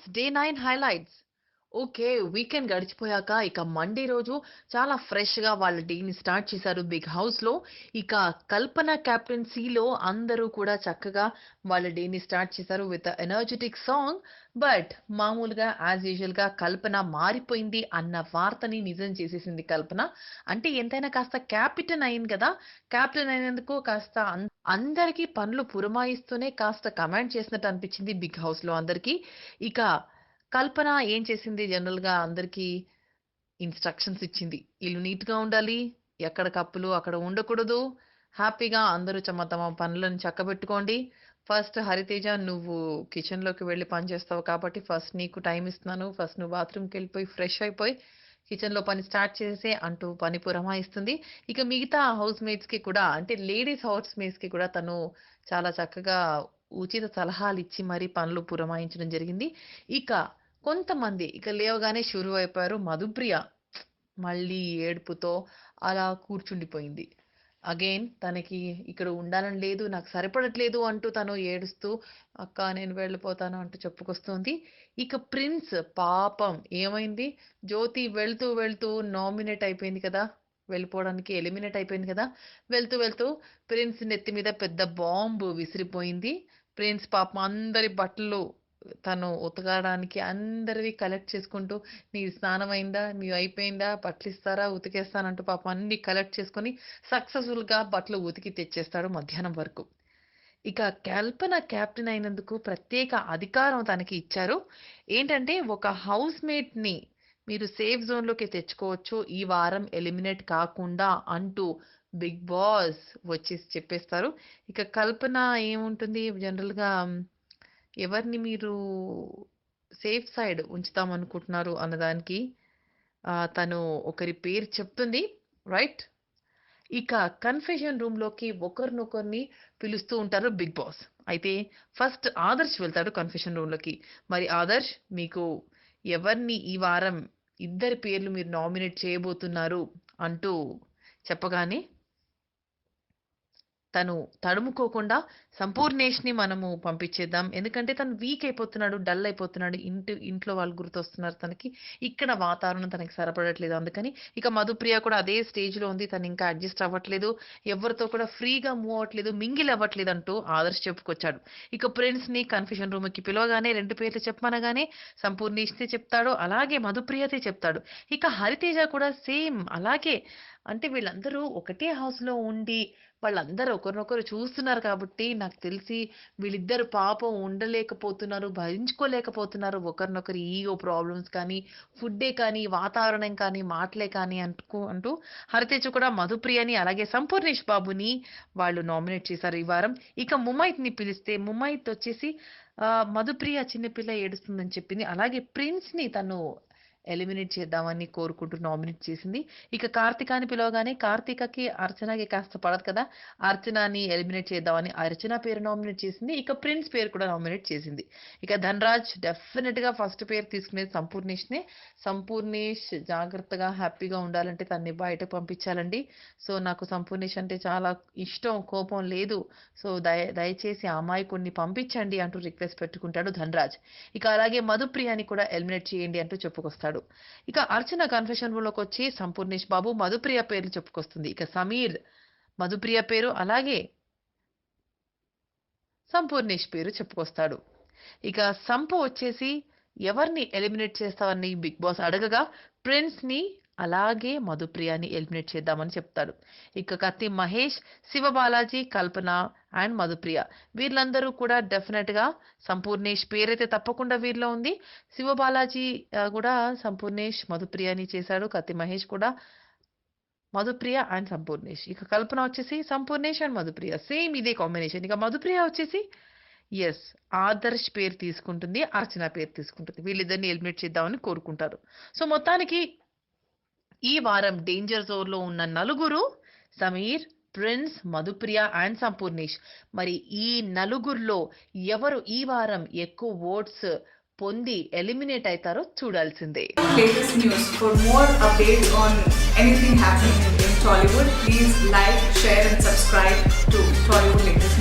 Boss day nine highlights okay. Weekend గడిచిపోయాక ఇక Monday రోజు చాలా ఫ్రెష్గా వాళ్ళ డేని స్టార్ట్ చేశారు బిగ్ హౌస్లో. ఇక కల్పన కెప్టెన్సీలో అందరూ కూడా చక్కగా వాళ్ళ డేని స్టార్ట్ చేశారు విత్ ఎనర్జెటిక్ సాంగ్. బట్ మామూలుగా యాజ్ యూజువల్గా కల్పన మారిపోయింది అన్న వార్తని నిజం చేసేసింది కల్పన. అంటే ఎంతైనా కాస్త క్యాపిటన్ అయింది కదా. క్యాప్టెన్ అయినందుకు కాస్త అం అందరికీ పనులు పురమాయిస్తూనే కాస్త కమాండ్ చేసినట్టు అనిపించింది బిగ్ హౌస్లో అందరికీ. ఇక కల్పన ఏం చేసింది? జనరల్గా అందరికీ ఇన్స్ట్రక్షన్స్ ఇచ్చింది. ఇల్లు నీట్గా ఉండాలి ఎక్కడ కప్పులు అక్కడ ఉండకూడదు. హ్యాపీగా అందరూ తమ తమ పనులను చక్కబెట్టుకోండి. ఫస్ట్ హరితేజ నువ్వు కిచెన్లోకి వెళ్ళి పని చేస్తావు కాబట్టి ఫస్ట్ నీకు టైం ఇస్తున్నాను. ఫస్ట్ నువ్వు బాత్రూమ్కి వెళ్ళిపోయి ఫ్రెష్ అయిపోయి కిచెన్లో పని స్టార్ట్ చేసే అంటూ పని పురమాయిస్తుంది ఇక మిగతా హౌస్ మేట్స్కి కూడా అంటే లేడీస్ హౌస్ మేట్స్కి కూడా తను చాలా చక్కగా ఉచిత సలహాలు ఇచ్చి మరీ పనులు పురమాయించడం జరిగింది. ఇక కొంతమంది ఇక లేవగానే షురు అయిపోయారు మధుప్రియ. మళ్ళీ ఏడుపుతో అలా కూర్చుండిపోయింది. అగైన్ తనకి ఇక్కడ ఉండాలని లేదు నాకు సరిపడట్లేదు అంటూ తను ఏడుస్తూ అక్క నేను వెళ్ళిపోతాను అంటూ చెప్పుకొస్తుంది. ఇక ప్రిన్స్ పాపం ఏమైంది? జ్యోతి వెళ్తూ వెళ్తూ నామినేట్ అయిపోయింది కదా? వెళ్ళిపోవడానికి ఎలిమినేట్ అయిపోయింది కదా? వెళ్తూ వెళ్తూ ప్రిన్స్ నెత్తి మీద పెద్ద బాంబు విసిరిపోయింది. ప్రిన్స్ పాపం అందరి బట్టలు తను ఉతకడానికి అందరివి కలెక్ట్ చేసుకుంటూ నీ స్నానం అయిందా? నీ అయిపోయిందా? బట్టలు ఇస్తారా ఉతికేస్తానంటూ పాపం అన్ని కలెక్ట్ చేసుకొని సక్సెస్ఫుల్గా బట్టలు ఉతికి తెచ్చేస్తాడు మధ్యాహ్నం వరకు. ఇక కల్పన క్యాప్టెన్ అయినందుకు ప్రత్యేక అధికారం తనకి ఇచ్చారు. ఏంటంటే ఒక హౌస్ మేట్ని మీరు సేఫ్ జోన్లోకి తెచ్చుకోవచ్చు ఈ వారం ఎలిమినేట్ కాకుండా అంటూ బిగ్ బాస్ వచ్చేసి చెప్పేస్తారు. ఇక కల్పన ఏముంటుంది? జనరల్గా ఎవరిని మీరు సేఫ్ సైడ్ ఉంచుతాం అనుకుంటున్నారు అన్నదానికి తను ఒకరి పేరు చెప్తుంది. రైట్? ఇక కన్ఫెషన్ రూమ్లోకి ఒకరినొకరిని పిలుస్తూ ఉంటారు బిగ్ బాస్. అయితే ఫస్ట్ ఆదర్శ్ వెళ్తాడు కన్ఫెషన్ రూమ్లోకి. మరి ఆదర్శ్ మీకు ఎవరిని ఈ వారం ఇద్దరి పేర్లు మీరు నామినేట్ చేయబోతున్నారు అంటూ చెప్పగానే తను తడుముకోకుండా సంపూర్ణేష్ని మనము పంపించేద్దాం. ఎందుకంటే తను వీక్ అయిపోతున్నాడు డల్ అయిపోతున్నాడు. ఇంటి ఇంట్లో వాళ్ళు గుర్తొస్తున్నారు తనకి. ఇక్కడ వాతావరణం తనకి సరిపడట్లేదు. అందుకని ఇక మధుప్రియ కూడా అదే స్టేజ్లో ఉంది. తను ఇంకా అడ్జస్ట్ అవ్వట్లేదు. ఎవరితో కూడా ఫ్రీగా మూవ్ అవ్వట్లేదు. మింగిల్ అవ్వట్లేదు అంటూ ఆదర్శ్ చెప్పుకొచ్చాడు. ఇక ప్రిన్స్ని కన్ఫ్యూషన్ రూమ్కి పిలవగానే రెండు పేర్లు చెప్పమనగానే సంపూర్ణేష్తే చెప్తాడు. అలాగే మధుప్రియతే చెప్తాడు. ఇక హరితేజ కూడా సేమ్ అలాగే అంటే వీళ్ళందరూ ఒకటే హౌస్లో ఉండి వాళ్ళందరూ ఒకరినొకరు చూస్తున్నారు కాబట్టి నాకు తెలిసి వీళ్ళిద్దరు పాపం ఉండలేకపోతున్నారు భరించుకోలేకపోతున్నారు. ఒకరినొకరు ఈగో ప్రాబ్లమ్స్ కానీ ఫుడ్డే కానీ వాతావరణం కానీ మాటలే కానీ అంటూ అంటూ హరితేజ కూడా మధుప్రియని అలాగే సంపూర్ణేష్ బాబుని వాళ్ళు నామినేట్ చేశారు ఈ వారం. ఇక ముమైత్ని పిలిస్తే ముమైత్ వచ్చేసి మధుప్రియ చిన్నపిల్ల ఏడుస్తుందని చెప్పింది. అలాగే ప్రిన్స్ని తను ఎలిమినేట్ చేద్దామని కోరుకుంటూ నామినేట్ చేసింది. ఇక కార్తికాని పిలవగానే కార్తీకకి అర్చనకి కాస్త పడదు కదా. అర్చనాని ఎలిమినేట్ చేద్దామని అర్చన పేరు నామినేట్ చేసింది. ఇక ప్రిన్స్ పేరు కూడా నామినేట్ చేసింది. ఇక ధనరాజ్ డెఫినెట్గా ఫస్ట్ పేరు తీసుకునేది సంపూర్ణేష్నే. సంపూర్ణేష్ జాగ్రత్తగా హ్యాపీగా ఉండాలంటే తన్ని బయటకు పంపించాలండి. సో నాకు సంపూర్ణేష్ అంటే చాలా ఇష్టం కోపం లేదు. సో దయ దయచేసి అమ్మాయి కొన్ని పంపించండి అంటూ రిక్వెస్ట్ పెట్టుకుంటాడు ధనరాజ్. ఇక అలాగే మధుప్రియాని కూడా ఎలిమినేట్ చేయండి అంటూ చెప్పుకొస్తాడు. ఇక అర్చన కన్ఫెషన్ రూమ్లోకి వచ్చి సంపూర్ణేష్ బాబు మధుప్రియ పేర్లు చెప్పుకొస్తుంది. ఇక సమీర్ మధుప్రియ పేరు అలాగే సంపూర్ణేష్ పేరు చెప్పుకొస్తాడు. ఇక సంపు వచ్చేసి ఎవరిని ఎలిమినేట్ చేస్తావని బిగ్ బాస్ అడగగా ప్రిన్స్ని అలాగే మధుప్రియాని ఎలిమినేట్ చేద్దామని చెప్తాడు. ఇక కత్తి మహేష్ శివబాలాజీ కల్పన అండ్ మధుప్రియ. వీళ్ళందరూ కూడా డెఫినెట్గా సంపూర్ణేష్ పేరైతే తప్పకుండా వీరిలో ఉంది. శివబాలాజీ కూడా సంపూర్ణేష్ మధుప్రియని చేశాడు. కత్తి మహేష్ కూడా మధుప్రియ అండ్ సంపూర్ణేష్. ఇక కల్పన వచ్చేసి సంపూర్ణేష్ అండ్ మధుప్రియ. సేమ్ ఇదే కాంబినేషన్. ఇక మధుప్రియ వచ్చేసి ఎస్ ఆదర్శ్ పేరు తీసుకుంటుంది అర్చన పేరు తీసుకుంటుంది. వీళ్ళిద్దరిని ఎలిమినేట్ చేద్దామని కోరుకుంటారు. సో మొత్తానికి ఈ వారం డేంజర్ జోన్లో ఉన్న నలుగురు సమీర్ ప్రిన్స్ మధుప్రియ అండ్ సంపూర్ణేష్. మరి ఈ నలుగురిలో ఎవరు ఈ వారం ఎక్కువ ఓట్స్ పొంది ఎలిమినేట్ అవుతారో చూడాల్సిందే. Latest news for on in Tollywood please like share subscribe to Tollywood